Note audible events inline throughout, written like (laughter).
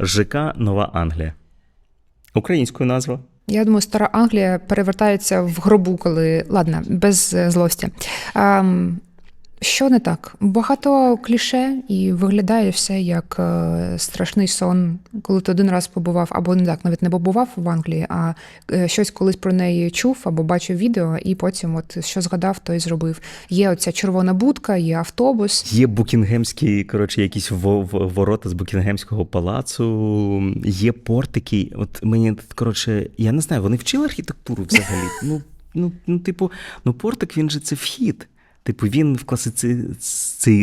ЖК Нова Англія. Українською назва. Я думаю, стара Англія перевертається в гробу, коли ладно, без е, злості. Ем, що не так? Багато кліше і виглядає все як е, страшний сон, коли ти один раз побував, або не так, навіть не побував в Англії, а е, щось колись про неї чув або бачив відео, і потім, от що згадав, то й зробив. Є оця червона будка, є автобус. Є букінгемські, коротше, якісь ворота з Букінгемського палацу, є портики. От мені, коротше, я не знаю, вони вчили архітектуру взагалі. (laughs) Ну, ну, ну типу, ну портик він же це вхід. Типу, він в, класици...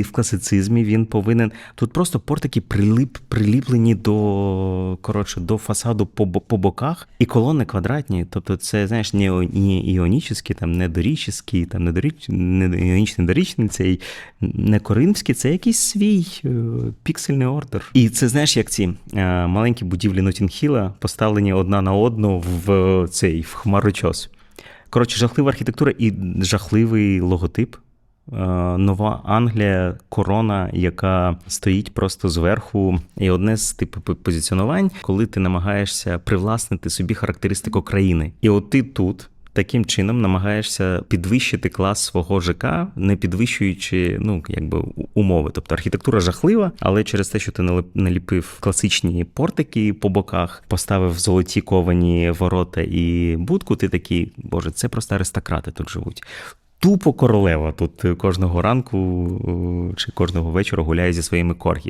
в класицизмі він повинен. Тут просто портики прилип... приліплені до коротше, до фасаду по, по боках, і колони квадратні. Тобто, це, знаєш, не, не іонічний, там, не дорічний, там, не, доріч... не іонічний дорічний, цей не коринфський, це якийсь свій е, піксельний ордер. І це знаєш, як ці е, маленькі будівлі Нотінгхіла поставлені одна на одну в цей в хмарочос. Коротше, жахлива архітектура і жахливий логотип. Е, Нова Англія, корона, яка стоїть просто зверху, і одне з типу позиціонувань, коли ти намагаєшся привласнити собі характеристику країни. І от ти тут. Таким чином намагаєшся підвищити клас свого ЖК, не підвищуючи ну якби умови. Тобто архітектура жахлива, але через те, що ти наліпив класичні портики по боках, поставив золоті ковані ворота і будку, ти такий, боже, це просто аристократи тут живуть. Тупо королева тут кожного ранку е, чи кожного вечора гуляє зі своїми коргі.